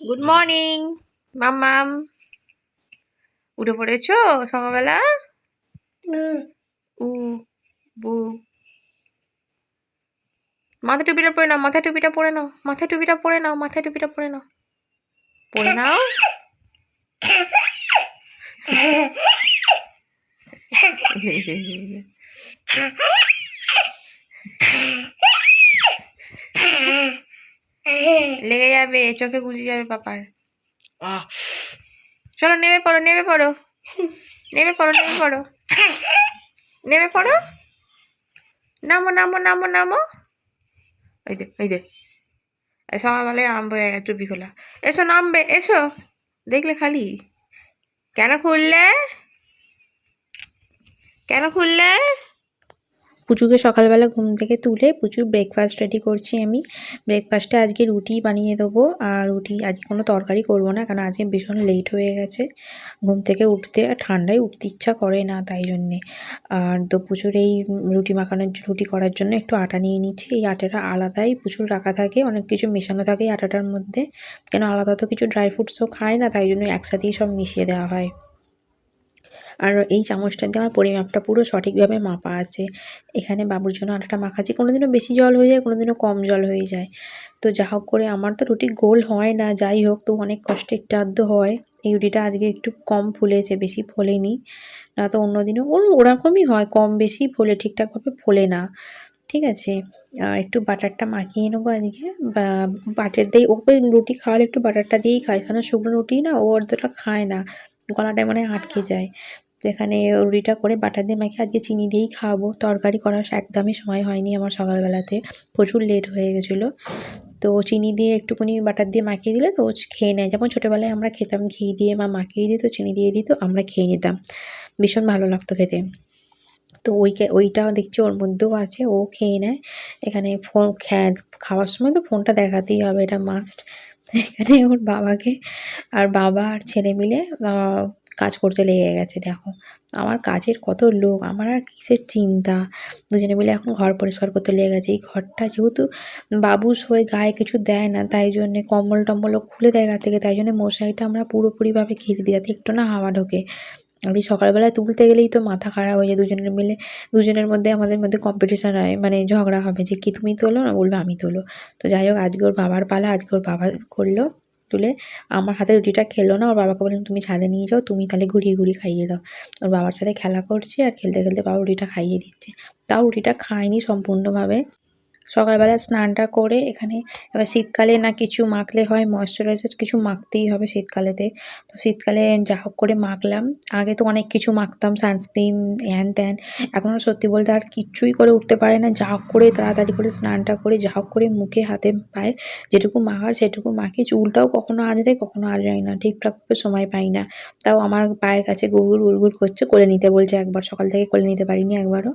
Good morning মাম্মাম উঠে পড়েছো সকালবেলা উ বু মাথা টুপিটা পরে নাও মাথায় টুপিটা পরে নাও মাথায় টুপিটা পরে নাও মাথায় টুপিটা পরে নাও পরে নাও লেগে যাবে চোখে গুলি যাবে পাপার। চলো নেমে পড়ো নেমে পড়ো। নেমে পড়ো নেমে পড়ো। নেমে পড়ো। নামো নামো নামো নামো। ওই দে ওই দে। এই সকালবেলায় আরম্ভ হয়ে গেছে টুপি খোলা। এসো নামবে এসো। দেখলে খালি। কেন খুললে? কেন খুললে? পুচুকে সকালবেলা ঘুম থেকে তুলে প্রচুর ব্রেকফাস্ট রেডি করছি আমি। ব্রেকফাস্টে আজকে রুটি বানিয়ে দেবো, আর রুটি আজকে কোনো তরকারি করব না, কারণ আজকে ভীষণ লেট হয়ে গেছে। ঘুম থেকে উঠতে আর ঠান্ডায় উঠতে ইচ্ছা করে না তাই জন্যে। আর তো প্রচুর এই রুটি মাখানোর রুটি করার জন্য একটু আটা নিয়ে নিচ্ছি। এই আটাটা আলাদাই প্রচুর রাখা থাকে, অনেক কিছু মেশানো থাকে এই আটাটার মধ্যে। কেন আলাদা তো কিছু ড্রাই ফ্রুটসও খায় না, তাই জন্য একসাথেই সব মিশিয়ে দেওয়া হয়। আর এই চামচটা দিয়ে আমার পরিমাপটা পুরো সঠিকভাবে মাপা আছে। এখানে বাবুর জন্য আটাটা মাখাচ্ছি। কোনোদিনও বেশি জল হয়ে যায়, কোনোদিনও কম জল হয়ে যায়। তো যা হোক করে আমার তো রুটি গোল হয় না, যাই হোক, তো অনেক কষ্টে একটু আধ হয়। এই রুটিটা আজকে একটু কম ফুলেছে, বেশি ফোলেনি। না তো অন্যদিনও ওর ওরকমই হয়, কম বেশি ফোলে, ঠিকঠাকভাবে ফোলে না। ঠিক আছে? আর একটু বাটারটা মাখিয়ে নেব আজকে। বাটার দিয়ে ওকে রুটি খাওয়ালে একটু বাটারটা দিয়েই খায়। কারণ শুকনো রুটি না, ও অতটা খায় না। গলাটায় মনে আটকে যায়। এখানে রুটিটা করে বাটার দিয়ে মাখিয়ে আজকে চিনি দিয়েই খাওয়াবো তরকারি করার একদমই সময় হয়নি আমার সকালবেলাতে। প্রচুর লেট হয়ে গেছিল। তো চিনি দিয়ে একটুখানি বাটার দিয়ে মাখিয়ে দিলে তো খেয়ে নেয়। যেমন ছোটোবেলায় আমরা খেতাম ঘি দিয়ে মা মাখিয়ে দিত, চিনি দিয়ে দিত, আমরা খেয়ে নিতাম। ভীষণ ভালো লাগতো খেতে। তো ওই ওইটা দেখছি ওর মধ্যেও আছে, ও খেয়ে নেয়। এখানে ফোন খাওয়ার সময় তো ফোনটা দেখাতেই হবে, এটা মাস্ট এখানে ওর বাবাকে আর বাবা আর ছেলে মিলে কাজ করতে লেগে গেছে, দেখো। আমার কাজের কত লোক, আমার আর কিসের চিন্তা? দুজনে মিলে এখন ঘর পরিষ্কার করতে লেগে গেছে। এই ঘরটা যেহেতু বাবু শোয় গায়ে কিছু দেয় না, তাই জন্যে কম্বল টম্বলও খুলে দেয় গা থেকে, তাই জন্য মশারিটা আমরা পুরোপুরিভাবে ঘিরে দিই, যাতে একটু না হাওয়া ঢোকে। এই সকালবেলায় তুলতে গেলেই তো মাথা খারাপ হয়ে যায়, দুজনের মিলে, দুজনের মধ্যে আমাদের মধ্যে কম্পিটিশন হয় মানে ঝগড়া হবে যে, কি তুমি তোলো না? বলবে, আমি তোলো। তো যাই হোক, আজকে ওর বাবার পালা, আজকে ওর বাবা করল। তুলে আমার হাতে রুটিটা খেলো না। ওর বাবাকে বললাম, তুমি ছাদে নিয়ে যাও, তুমি তাহলে ঘুরিয়ে ঘুরিয়ে খাইয়ে দাও। ওর বাবার সাথে খেলা করছে আর খেলতে খেলতে বাবা রুটিটা খাইয়ে দিচ্ছে। তাও রুটিটা খায়নি সম্পূর্ণভাবে। সকালবেলা স্নানটা করে এখানে এবার শীতকালে না কিছু মাখলে হয় ময়শ্চারাইজার কিছু মাখতেই হবে শীতকালেতে। তো শীতকালে যা হোক করে মাখলাম। আগে তো অনেক কিছু মাখতাম সানস্ক্রিন হ্যান ত্যান এখন সত্যি বলতে আর কিচ্ছুই করে উঠতে পারে না। যা হোক করে তাড়াতাড়ি করে স্নানটা করে, যা হোক করে মুখে হাতে পায়ে যেটুকু মাখার সেটুকু মাখি চুলটাও কখনো আজরাই কখনো আজরাই না। ঠিকঠাকভাবে সময় পাই না। তাও আমার পায়ের কাছে গুড়গুড় গুড়গুড় করছে, কোলে নিতে বলছে একবার। সকাল থেকে কোলে নিতে পারিনি একবারও।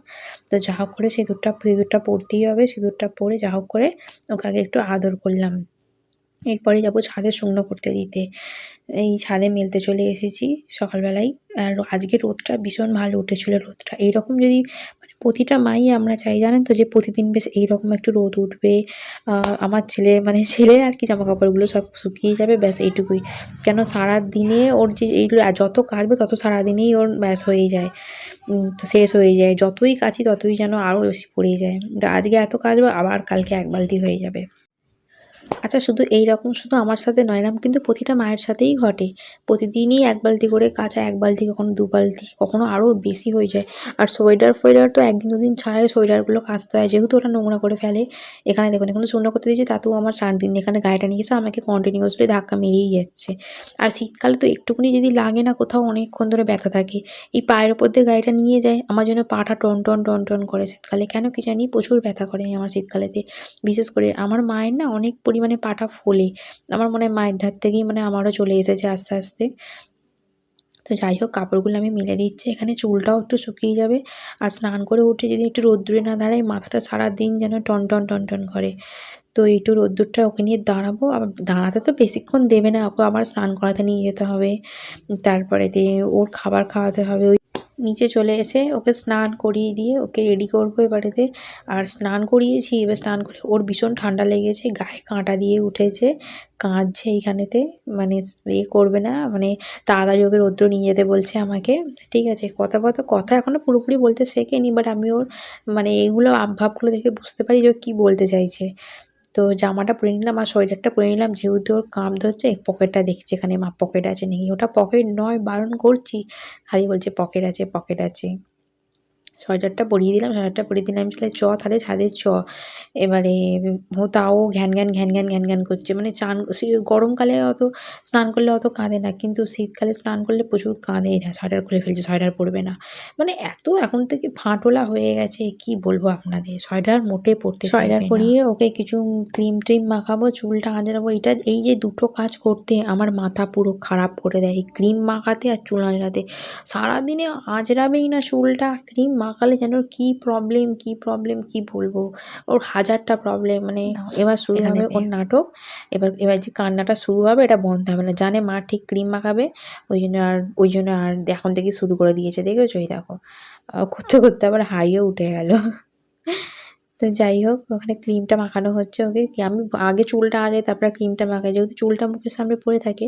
তো যা হোক করে সিঁদুরটা সিঁদুরটা পরতেই হবে, সিঁদুরটা পরে যা হোক করে ওকে একটু আদর করলাম। এরপরে যাব ছাদে শুকনো করতে দিতে। এই ছাদে মেলতে চলে এসেছি সকালবেলায়। আর আজকে রোদটা ভীষণ ভালো উঠেছিল রোদটা। এইরকম যদি প্রতিটা মাই আমরা চাই, জানেন তো যে প্রতিদিন বেশ এইরকম একটু রোদ উঠবে আমার ছেলে মানে ছেলের আর কি জামা কাপড়গুলো সব শুকিয়ে যাবে, ব্যাস এইটুকুই। কেন সারাদিনে ওর যে এইগুলো যত কাটবে তত সারাদিনেই ওর ব্যাস হয়ে যায় তো শেষ হয়ে যায়। যতই কাচি ততই যেন আরও বেশি পড়ে যায়। আজকে এত কাজবে আবার কালকে এক বালতি হয়ে যাবে। আচ্ছা শুধু এই রকম শুধু আমার সাথে নয় এরকম কিন্তু প্রতিটা মায়ের সাথেই ঘটে। প্রতিদিনই এক বালতি করে কাঁচা এক বালতি, কখনো দু বালতি, কখনো আরও বেশি হয়ে যায়। আর সোয়েটার ফোয়েটার তো একদিন দুদিন ছাড়াই সোয়েটারগুলো কাচতে হয়, যেহেতু ওরা নোংরা করে ফেলে। এখানে দেখুন, এখানে শূন্য করতে দিয়েছে, তাতেও আমার শান্তি নেই এখানে গাড়িটা নিয়ে এসে আমাকে কন্টিনিউয়াসলি ধাক্কা মেরেই যাচ্ছে। আর শীতকালে তো একটুকুনি যদি লাগে না, কোথাও অনেকক্ষণ ধরে ব্যথা থাকে। এই পায়ের ওপর দিয়ে গাড়িটা নিয়ে যায়, আমার জন্য পাটা টন টন টন টন করে শীতকালে। কেন কি জানি প্রচুর ব্যথা করে আমার শীতকালেতে। বিশেষ করে আমার মায়ের না অনেক পরিমাণে পাটা ফোলে। আমার মনে হয় মায়ের ধার থেকেই মানে আমারও চলে এসেছে আস্তে আস্তে। তো যাই হোক, কাপড়গুলো আমি মেলে দিচ্ছি। এখানে চুলটাও একটু শুকিয়ে যাবে। আর স্নান করে উঠে যদি একটু রোদ্দুরে না দাঁড়াই, মাথাটা সারা দিন যেন টন টন টন টন করে। তো একটু রোদ্দুরটা ওকে নিয়ে দাঁড়াবো। আবার দাঁড়াতে তো বেশিক্ষণ দেবে না। ওকে আবার স্নান করাতে নিয়ে যেতে হবে। তারপরে দিয়ে ওর খাবার খাওয়াতে হবে। ওই নিচে চলে এসে ওকে স্নান করিয়ে দিয়ে ওকে রেডি করব এবারেতে। আর স্নান করিয়েছি, এবার স্নান করে ওর ভীষণ ঠান্ডা লেগেছে, গায়ে কাঁটা দিয়ে উঠেছে, কাঁদছে এইখানেতে মানে এ করবে না মানে তাড়াতাড়ি ওকে রৌদ্র নিয়ে যেতে বলছে আমাকে। ঠিক আছে, কথা কথা কথা এখনও পুরোপুরি বলতে শেখেনি বাট আমি ওর মানে এইগুলো আবভাবগুলো দেখে বুঝতে পারি যে কী বলতে চাইছে। তো জামাটা পরে নিলাম আর সোয়েটারটা পরে নিলাম। যেহেতু ওর কাম ধরছে পকেটটা দেখছি এখানে, মা পকেট আছে নাকি? ওটা পকেট নয়, বারণ করছি। খালি বলছে পকেট আছে পকেট আছে। সোয়েটারটা পরিয়ে দিলাম সোয়েটারটা পরিয়ে দিলাম আমি চ তাহলে ছাদের চ। এবারে তাও ঘ্যান ঘ্যান ঘ্যান ঘ্যান ঘ্যান ঘ্যান করছে। মানে চান গরমকালে অত স্নান করলে অত কাঁদে না কিন্তু শীতকালে স্নান করলে প্রচুর কাঁদে না সোয়েটার খুলে ফেলছে সোয়েটার পরবে না। মানে এত এখন থেকে ফাঁটোলা হয়ে গেছে কি বলব আপনাদের? সোয়েটার মোটে পরতে সোয়েটার পরিয়ে ওকে কিছু ক্রিম ট্রিম মাখাবো চুলটা আঁচড়াবো এটা এই যে দুটো কাজ করতে আমার মাথা পুরো খারাপ করে দেয় ক্রিম মাখাতে আর চুল আঁচড়াতে। সারাদিনে আঁচড়াবেই না চুলটা ক্রিম মাখালে যেন কি কী প্রবলেম কি প্রবলেম কি বলব? ওর হাজারটা প্রবলেম মানে এবার শুরু হবে ওর নাটক এবার এবার যে কান্নাটা শুরু হবে এটা বন্ধ হবে না। জানে মা ঠিক ক্রিম মাখাবে ওই জন্য আর ওই জন্য আর এখন থেকে শুরু করে দিয়েছে দেখেছ? এই দেখো। করতে করতে আবার হাইও উঠে গেল। তো যাই হোক, ওখানে ক্রিমটা মাখানো হচ্ছে ওকে। আমি আগে চুলটা আগে, তারপরে ক্রিমটা মাখাই। যেহেতু চুলটা মুখের সামনে পড়ে থাকে,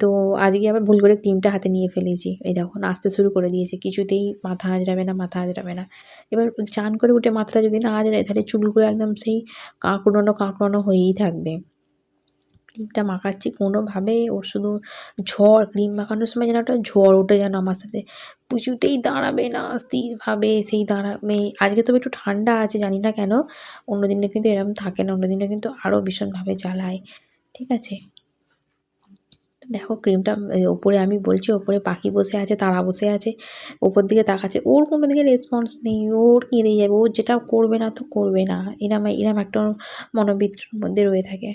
তো আজকে আবার ভুল করে ক্রিমটা হাতে নিয়ে ফেলেছি। এই দেখো আসতে শুরু করে দিয়েছে। কিছুতেই মাথা হাজরাবে না, মাথা হাজরাবে না। এবার চান করে উঠে মাথাটা যদি না আজরায় তাহলে চুলগুলো একদম সেই কাঁকড়ানো কাঁকড়ানো হয়েই থাকবে। ক্রিমটা মাখাচ্ছি কোনোভাবে। ওর শুধু ঝড়, ক্রিম মাখানোর সময় যেন একটা ঝড় ওঠে যেন আমার সাথে। কিছুতেই দাঁড়াবে না, স্থিরভাবে সেই দাঁড়াবে। আজকে তবে একটু ঠান্ডা আছে, জানি না কেন। অন্য দিনে কিন্তু এরকম থাকে না, অন্য দিনে কিন্তু আরও ভীষণভাবে জ্বালায়। ঠিক আছে? দেখো ক্রিমটা ওপরে আমি বলছি, ওপরে পাখি বসে আছে, তারা বসে আছে, ওপর দিকে তাকাচ্ছে। ওর কোনো দিকে রেসপন্স নেই, ওর কেঁদে যাবে, ও যেটা করবে না তো করবে না। এরম এরম একটা ওর মনোবৃত্তির মধ্যে রয়ে থাকে।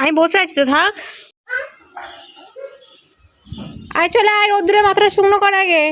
আমি বসে আছি তো থাক। আয় চলে আয় রোদ্দুরে মাথাটা শুকনো কর আগে।